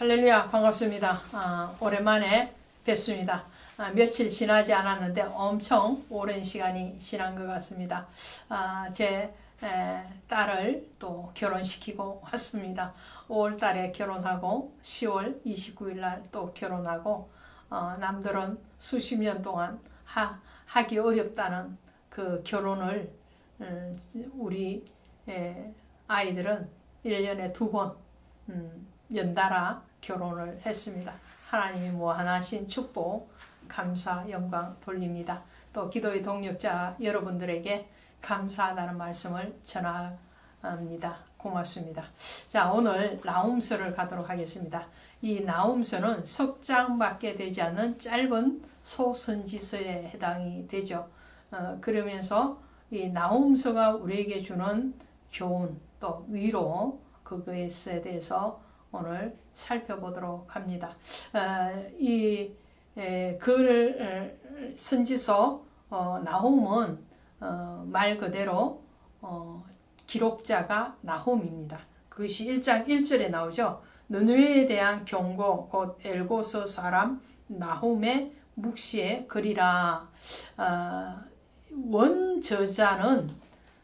할렐루야 반갑습니다. 아, 오랜만에 뵙습니다. 아, 며칠 지나지 않았는데 엄청 오랜 시간이 지난 것 같습니다. 아, 제 에, 딸을 또 결혼시키고 왔습니다. 5월 달에 결혼하고 10월 29일 날 또 결혼하고 어, 남들은 수십 년 동안 하, 하기 어렵다는 그 결혼을 음, 우리 에, 아이들은 1년에 두번 음, 연달아 결혼을 했습니다. 하나님이 무한하신 축복, 감사, 영광 돌립니다. 또 기도의 동력자 여러분들에게 감사하다는 말씀을 전합니다. 고맙습니다. 자, 오늘 나움서를 가도록 하겠습니다. 이 나움서는 석장밖에 되지 않는 짧은 소선지서에 해당이 되죠. 어, 그러면서 이 나움서가 우리에게 주는 교훈 또 위로 그것에 대해서 오늘 살펴보도록 합니다. 어, 이 에, 글을 어, 선지서 어, 나홈은 어, 말 그대로 어, 기록자가 나홈입니다. 그것이 1장 1절에 나오죠. 느느웨에 대한 경고 곧 엘고서 사람 나홈의 묵시의 글이라 어, 원 저자는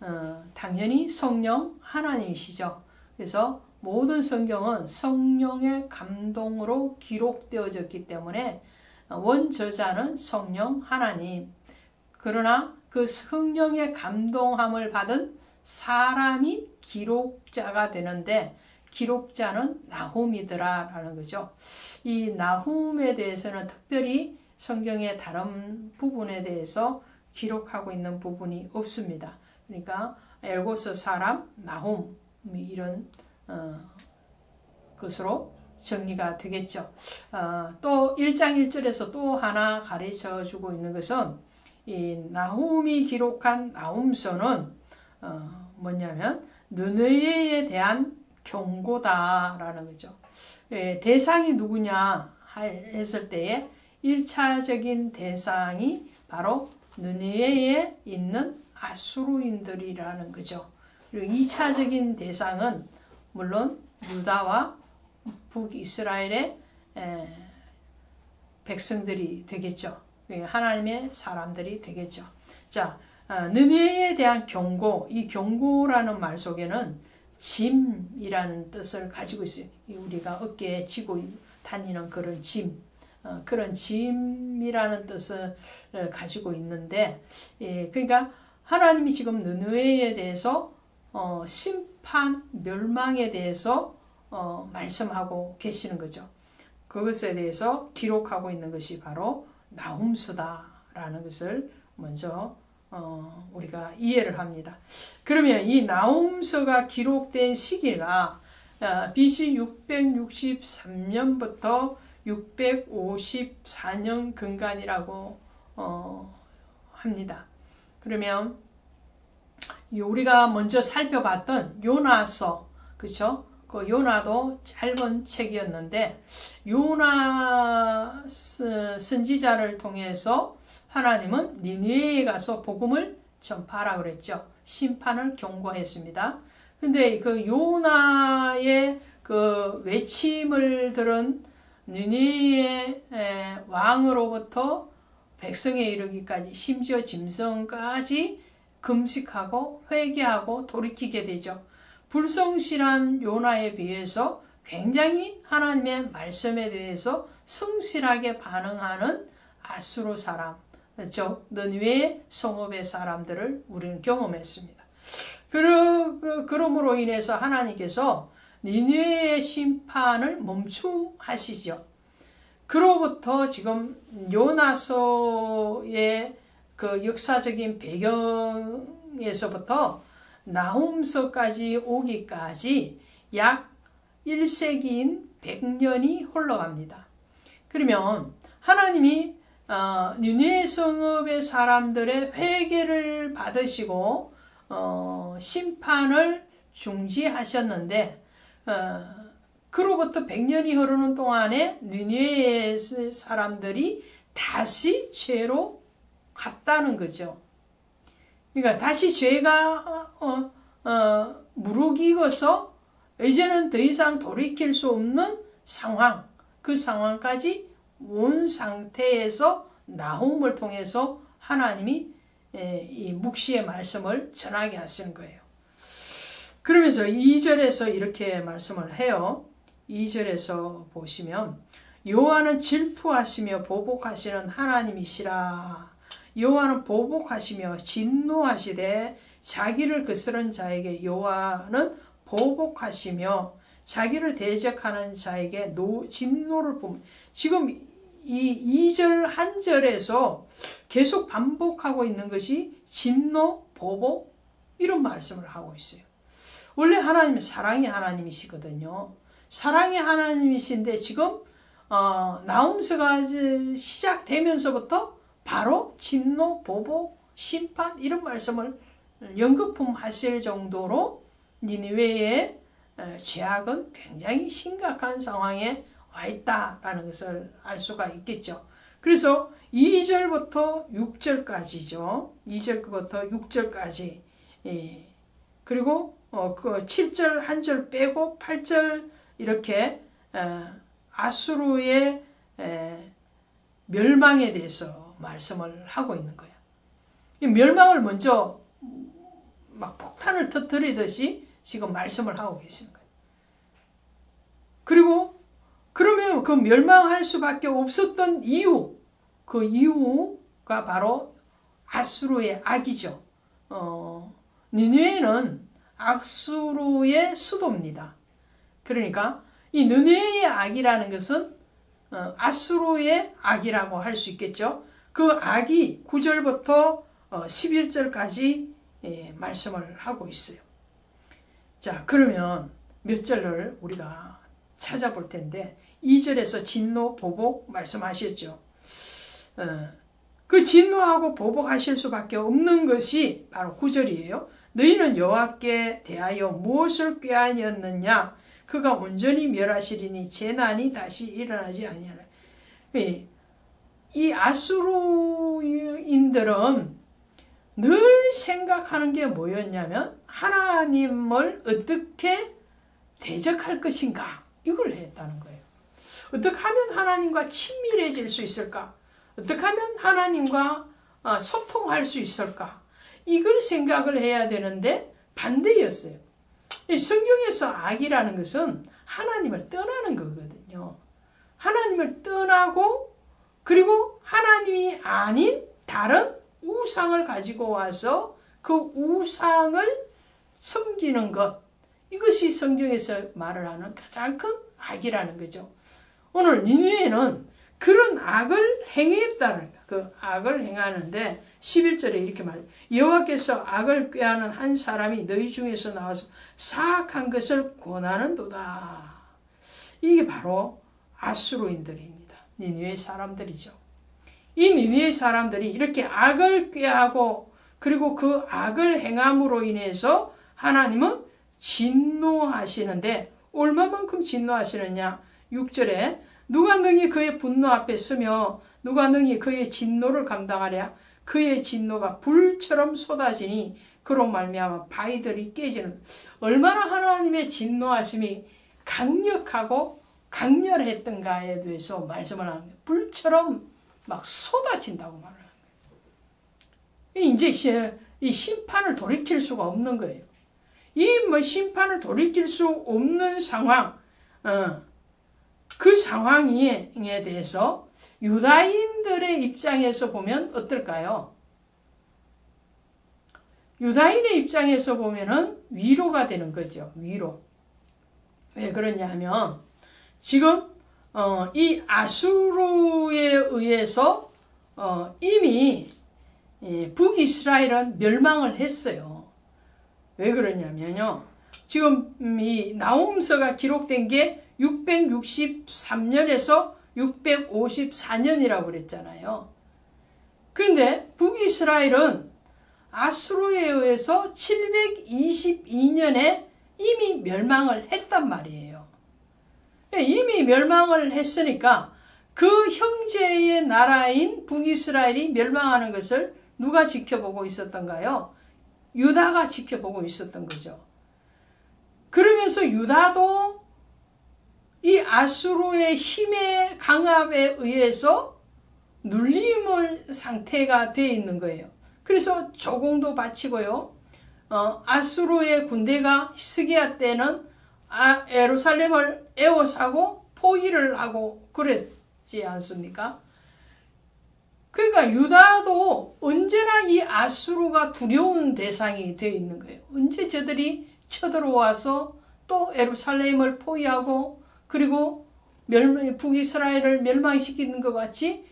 어, 당연히 성령 하나님이시죠. 그래서 모든 성경은 성령의 감동으로 기록되어졌기 때문에 원 저자는 성령 하나님. 그러나 그 성령의 감동함을 받은 사람이 기록자가 되는데 기록자는 나훔이더라라는 거죠. 이 나훔에 대해서는 특별히 성경의 다른 부분에 대해서 기록하고 있는 부분이 없습니다. 그러니까 엘고스 사람 나훔 이런 어, 것으로 정리가 되겠죠. 어, 또 1장 1절에서 또 하나 가르쳐 주고 있는 것은 이 나훔이 기록한 나훔서는 어, 뭐냐면 느느웨에 대한 경고다라는 거죠. 예, 대상이 누구냐 했을 때에 1차적인 대상이 바로 느느웨에 있는 아수르인들이라는 거죠. 그리고 2차적인 대상은 물론 유다와 북이스라엘의 에, 백성들이 되겠죠. 하나님의 사람들이 되겠죠. 자, 어, 느네에 대한 경고, 이 경고라는 말 속에는 짐이라는 뜻을 가지고 있어요. 우리가 어깨에 지고 다니는 그런 짐, 어, 그런 짐이라는 뜻을 가지고 있는데, 예, 그러니까 하나님이 지금 느느웨에 대해서 어, 심 판, 멸망에 대해서 어, 말씀하고 계시는 거죠. 그것에 대해서 기록하고 있는 것이 바로 나훔수다라는 것을 먼저 어, 우리가 이해를 합니다. 그러면 이 나훔서가 기록된 시기가 어, BC 663년부터 654년 근간이라고 어, 합니다. 그러면 우리가 먼저 살펴봤던 요나서 그렇죠? 그 요나도 짧은 책이었는데 요나 선지자를 통해서 하나님은 니느웨에 가서 복음을 전파하라 그랬죠. 심판을 경고했습니다. 근데 그 요나의 그 외침을 들은 니느웨의 왕으로부터 백성에 이르기까지 심지어 짐승까지 금식하고 회개하고 돌이키게 되죠. 불성실한 요나에 비해서 굉장히 하나님의 말씀에 대해서 성실하게 반응하는 아수르 사람, 즉 너니웨의 성읍의 사람들을 우리는 경험했습니다. 그러, 그러므로 인해서 하나님께서 니느웨의 심판을 멈춤하시죠. 그로부터 지금 요나서의 그 역사적인 배경에서부터 나홈서까지 오기까지 약 1세기인 100년이 흘러갑니다. 그러면 하나님이 어, 니네 성읍의 사람들의 회개를 받으시고 어, 심판을 중지하셨는데 어, 그로부터 100년이 흐르는 동안에 니네의 사람들이 다시 죄로 갔다는 거죠. 그러니까 다시 죄가 어, 어, 무르익어서 이제는 더 이상 돌이킬 수 없는 상황, 그 상황까지 온 상태에서 나홈을 통해서 하나님이 에, 이 묵시의 말씀을 전하게 하시는 거예요. 그러면서 2절에서 이렇게 말씀을 해요. 2절에서 보시면 여호와는 질투하시며 보복하시는 하나님이시라. 여호와는 보복하시며 진노하시되 자기를 거스른 자에게 여호와는 보복하시며 자기를 대적하는 자에게 노, 진노를 봄. 지금 이 2절 한 절에서 계속 반복하고 있는 것이 진노, 보복 이런 말씀을 하고 있어요. 원래 하나님은 사랑의 하나님이시거든요. 사랑의 하나님이신데 지금 어, 나움서가 시작되면서부터 바로 진노, 보복, 심판 이런 말씀을 연거품 하실 정도로 니느웨의 죄악은 굉장히 심각한 상황에 와 있다라는 것을 알 수가 있겠죠. 그래서 2절부터 6절까지죠. 2절부터 6절까지. 예. 그리고 어, 그 7절 한 절 빼고 8절 이렇게 어, 아수르의 에, 멸망에 대해서 말씀을 하고 있는 거예요. 멸망을 먼저 막 폭탄을 터뜨리듯이 지금 말씀을 하고 계시는 거예요. 그리고 그러면 그 멸망할 수밖에 없었던 이유, 그 이유가 바로 아수르의 악이죠. 어, 니누에는 악수르의 수도입니다. 그러니까 이 느네의 악이라는 것은 어, 아수르의 악이라고 할 수 있겠죠. 그 악이 9절부터 11절까지 어, 예, 말씀을 하고 있어요. 자, 그러면 몇 절을 우리가 찾아볼 텐데 2절에서 진노, 보복 말씀하셨죠. 어, 그 진노하고 보복하실 수밖에 없는 것이 바로 9절이에요. 너희는 여호와께 대하여 무엇을 꾀하였느냐? 그가 온전히 멸하시리니 재난이 다시 일어나지 아니하라. 예, 이 아수르인들은 늘 생각하는 게 뭐였냐면 하나님을 어떻게 대적할 것인가 이걸 했다는 거예요. 어떻게 하면 하나님과 친밀해질 수 있을까? 어떻게 하면 하나님과 어, 소통할 수 있을까? 이걸 생각을 해야 되는데 반대였어요. 성경에서 악이라는 것은 하나님을 떠나는 거거든요. 하나님을 떠나고 그리고 하나님이 아닌 다른 우상을 가지고 와서 그 우상을 섬기는 것 이것이 성경에서 말을 하는 가장 큰 악이라는 거죠. 오늘 니누에는 그런 악을 행했다는 그 악을 행하는데 11절에 이렇게 말해요. 여호와께서 악을 꾀하는 한 사람이 너희 중에서 나와서 사악한 것을 권하는 도다. 이게 바로 아수르인들입니다. 니누의 사람들이죠. 이 니누의 사람들이 이렇게 악을 꾀하고 그리고 그 악을 행함으로 인해서 하나님은 진노하시는데 얼마만큼 진노하시느냐? 6절에 누가 능히 그의 분노 앞에 서며 누가 능히 그의 진노를 감당하랴? 그의 진노가 불처럼 쏟아지니 그로 말미암아 바위들이 깨지는 얼마나 하나님의 진노하심이 강력하고 강렬했던가에 대해서 말씀을 하는 거예요. 불처럼 막 쏟아진다고 말을 하는 거예요. 이제 이 심판을 돌이킬 수가 없는 거예요. 이 뭐 심판을 돌이킬 수 없는 상황, 어, 그 상황에 대해서 유다인들의 입장에서 보면 어떨까요? 유다인의 입장에서 보면은 위로가 되는 거죠. 위로. 왜 그러냐 하면 지금 어, 이 아수르에 의해서 어, 이미 예, 북이스라엘은 멸망을 했어요. 왜 그러냐면요. 지금 이 나홈서가 기록된 게 663년에서 654년이라고 그랬잖아요. 그런데 북이스라엘은 아수르에 의해서 722년에 이미 멸망을 했단 말이에요. 예, 이미 멸망을 했으니까 그 형제의 나라인 북이스라엘이 멸망하는 것을 누가 지켜보고 있었던가요? 유다가 지켜보고 있었던 거죠. 그러면서 유다도 이 아수르의 힘의 강압에 의해서 눌림을 상태가 되어 있는 거예요. 그래서 조공도 바치고요. 어, 아수르의 군대가 히스기야 때는 아, 예루살렘을 에워싸고 포위를 하고 그랬지 않습니까? 그러니까 유다도 언제나 이 아수르가 두려운 대상이 되어 있는 거예요. 언제 저들이 쳐들어와서 또 예루살렘을 포위하고 그리고 멸, 북이스라엘을 멸망시키는 것 같이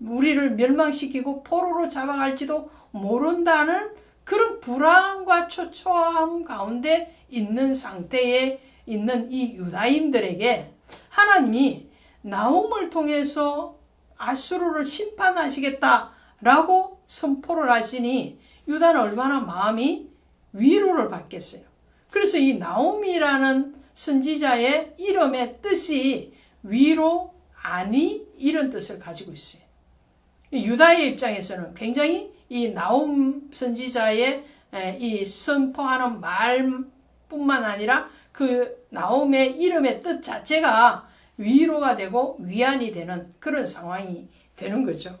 우리를 멸망시키고 포로로 잡아갈지도 모른다는 그런 불안과 초조함 가운데 있는 상태에 있는 이 유다인들에게 하나님이 나움을 통해서 아수르를 심판하시겠다라고 선포를 하시니 유다는 얼마나 마음이 위로를 받겠어요. 그래서 이 나옴이라는 선지자의 이름의 뜻이 위로, 아니 이런 뜻을 가지고 있어요. 유다의 입장에서는 굉장히 이 나옴 선지자의 이 선포하는 말뿐만 아니라 그 나옴의 이름의 뜻 자체가 위로가 되고 위안이 되는 그런 상황이 되는 거죠.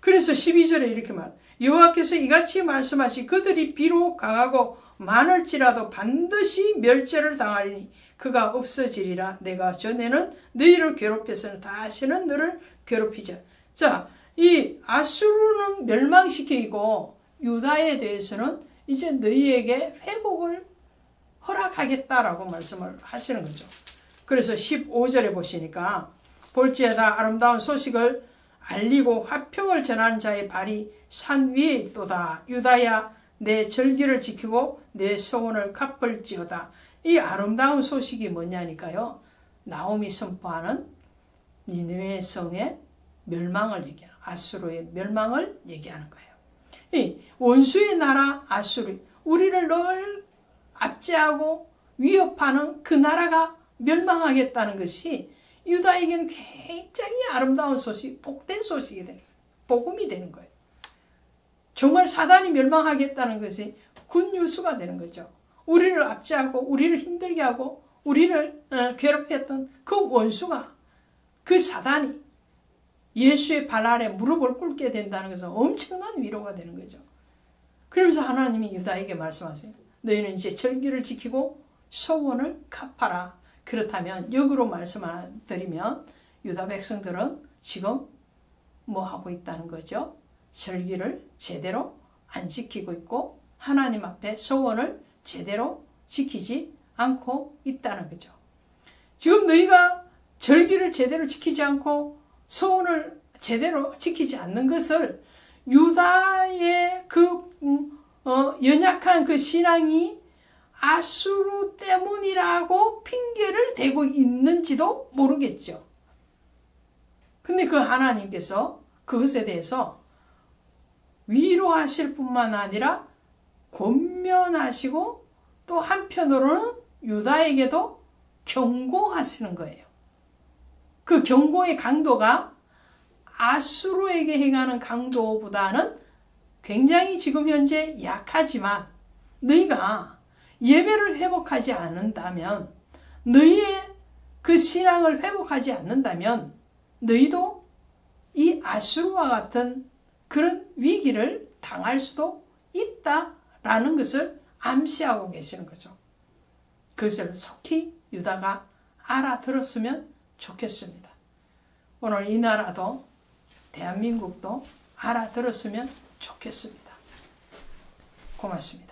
그래서 12절에 이렇게 말 여호와께서 이같이 말씀하시 그들이 비록 강하고 많을지라도 반드시 멸절을 당하리니 그가 없어지리라 내가 전에는 너희를 괴롭혀서는 다시는 너를 괴롭히자. 자, 이 아수르는 멸망시키고 유다에 대해서는 이제 너희에게 회복을 허락하겠다라고 말씀을 하시는 거죠. 그래서 15절에 보시니까 볼지에다 아름다운 소식을 알리고 화평을 전하는 자의 발이 산 위에 있도다. 유다야 내 절기를 지키고 내 소원을 갚을지어다. 이 아름다운 소식이 뭐냐니까요. 나옴이 선포하는 니느웨 성의 멸망을 얘기하는 아수르의 멸망을 얘기하는 거예요. 이 원수의 나라 아수르 우리를 늘 압제하고 위협하는 그 나라가 멸망하겠다는 것이 유다에게는 굉장히 아름다운 소식, 복된 소식이 되는. 복음이 되는 거예요. 정말 사단이 멸망하겠다는 것이 굿뉴스가 되는 거죠. 우리를 압제하고 우리를 힘들게 하고 우리를 어, 괴롭혔던 그 원수가 그 사단이 예수의 발 아래 무릎을 꿇게 된다는 것은 엄청난 위로가 되는 거죠. 그러면서 하나님이 유다에게 말씀하세요. 너희는 이제 절기를 지키고 소원을 갚아라. 그렇다면 역으로 말씀드리면 유다 백성들은 지금 뭐 하고 있다는 거죠? 절기를 제대로 안 지키고 있고 하나님 앞에 소원을 제대로 지키지 않고 있다는 거죠. 지금 너희가 절기를 제대로 지키지 않고 소원을 제대로 지키지 않는 것을 유다의 그 음, 어, 연약한 그 신앙이 아수르 때문이라고 핑계를 대고 있는지도 모르겠죠. 근데 그 하나님께서 그것에 대해서 위로하실 뿐만 아니라 권면하시고 또 한편으로는 유다에게도 경고하시는 거예요. 그 경고의 강도가 아수르에게 행하는 강도보다는 굉장히 지금 현재 약하지만 너희가 예배를 회복하지 않는다면 너희의 그 신앙을 회복하지 않는다면 너희도 이 아수르와 같은 그런 위기를 당할 수도 있다라는 것을 암시하고 계시는 거죠. 그것을 속히 유다가 알아들었으면 좋겠습니다. 오늘 이 나라도 대한민국도 알아들었으면 좋겠습니다. 고맙습니다.